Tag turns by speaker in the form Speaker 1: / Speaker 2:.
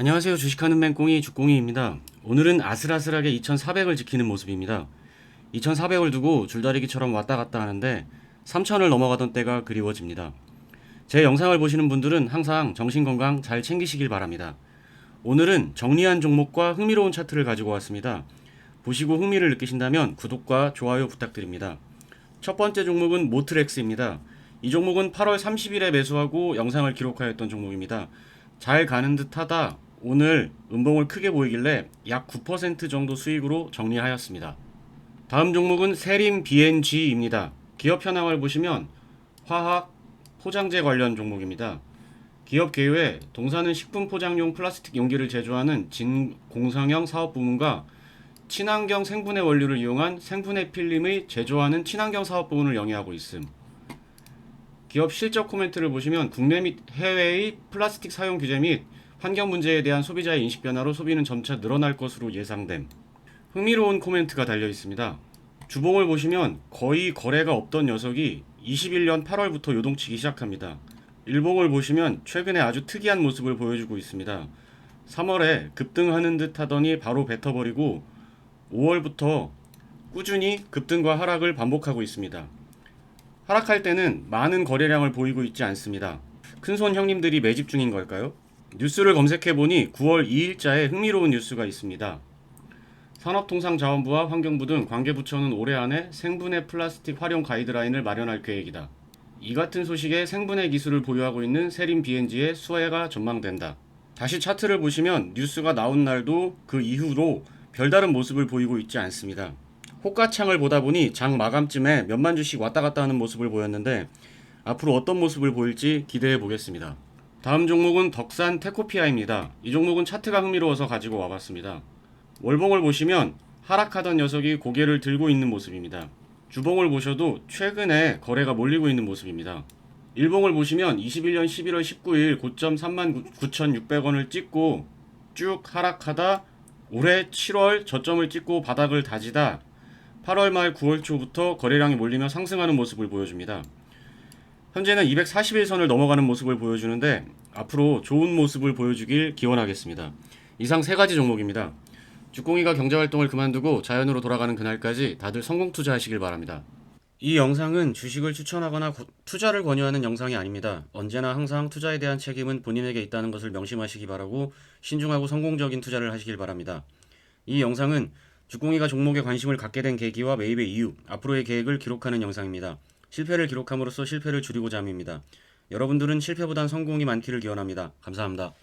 Speaker 1: 안녕하세요. 주식하는 맹꽁이 주꽁이입니다. 오늘은 아슬아슬하게 2,400을 지키는 모습입니다. 2,400을 두고 줄다리기처럼 왔다 갔다 하는데 3,000을 넘어가던 때가 그리워집니다. 제 영상을 보시는 분들은 항상 정신건강 잘 챙기시길 바랍니다. 오늘은 정리한 종목과 흥미로운 차트를 가지고 왔습니다. 보시고 흥미를 느끼신다면 구독과 좋아요 부탁드립니다. 첫 번째 종목은 모트렉스입니다. 이 종목은 8월 30일에 매수하고 영상을 기록하였던 종목입니다. 잘 가는 듯 하다 오늘 음봉을 크게 보이길래 약 9% 정도 수익으로 정리하였습니다. 다음 종목은 세림 BNG입니다. 기업 현황을 보시면 화학, 포장재 관련 종목입니다. 기업 개요에 동사는 식품 포장용 플라스틱 용기를 제조하는 진공성형 사업 부문과 친환경 생분해 원료를 이용한 생분해 필름의 제조하는 친환경 사업 부문을 영위하고 있음. 기업 실적 코멘트를 보시면 국내 및 해외의 플라스틱 사용 규제 및 환경 문제에 대한 소비자의 인식 변화로 소비는 점차 늘어날 것으로 예상됨. 흥미로운 코멘트가 달려 있습니다. 주봉을 보시면 거의 거래가 없던 녀석이 21년 8월부터 요동치기 시작합니다. 일봉을 보시면 최근에 아주 특이한 모습을 보여주고 있습니다. 3월에 급등하는 듯 하더니 바로 뱉어버리고 5월부터 꾸준히 급등과 하락을 반복하고 있습니다. 하락할 때는 많은 거래량을 보이고 있지 않습니다. 큰손 형님들이 매집 중인 걸까요? 뉴스를 검색해 보니 9월 2일자에 흥미로운 뉴스가 있습니다. 산업통상자원부와 환경부 등 관계부처는 올해 안에 생분해 플라스틱 활용 가이드라인을 마련할 계획이다. 이 같은 소식에 생분해 기술을 보유하고 있는 세림 BNG의 수혜가 전망된다. 다시 차트를 보시면 뉴스가 나온 날도 그 이후로 별다른 모습을 보이고 있지 않습니다. 호가창을 보다 보니 장 마감쯤에 몇만 주씩 왔다 갔다 하는 모습을 보였는데 앞으로 어떤 모습을 보일지 기대해 보겠습니다. 다음 종목은 덕산 테코피아입니다. 이 종목은 차트가 흥미로워서 가지고 와봤습니다. 월봉을 보시면 하락하던 녀석이 고개를 들고 있는 모습입니다. 주봉을 보셔도 최근에 거래가 몰리고 있는 모습입니다. 일봉을 보시면 21년 11월 19일 고점 39,600원을 찍고 쭉 하락하다 올해 7월 저점을 찍고 바닥을 다지다 8월 말 9월 초부터 거래량이 몰리며 상승하는 모습을 보여줍니다. 현재는 241선을 넘어가는 모습을 보여주는데 앞으로 좋은 모습을 보여주길 기원하겠습니다. 이상 세 가지 종목입니다. 주공이가 경제활동을 그만두고 자연으로 돌아가는 그날까지 다들 성공 투자하시길 바랍니다. 이 영상은 주식을 추천하거나 고- 투자를 권유하는 영상이 아닙니다. 언제나 항상 투자에 대한 책임은 본인에게 있다는 것을 명심하시기 바라고 신중하고 성공적인 투자를 하시길 바랍니다. 이 영상은 주공이가 종목에 관심을 갖게 된 계기와 매입의 이유, 앞으로의 계획을 기록하는 영상입니다. 실패를 기록함으로써 실패를 줄이고자 함입니다. 여러분들은 실패보단 성공이 많기를 기원합니다. 감사합니다.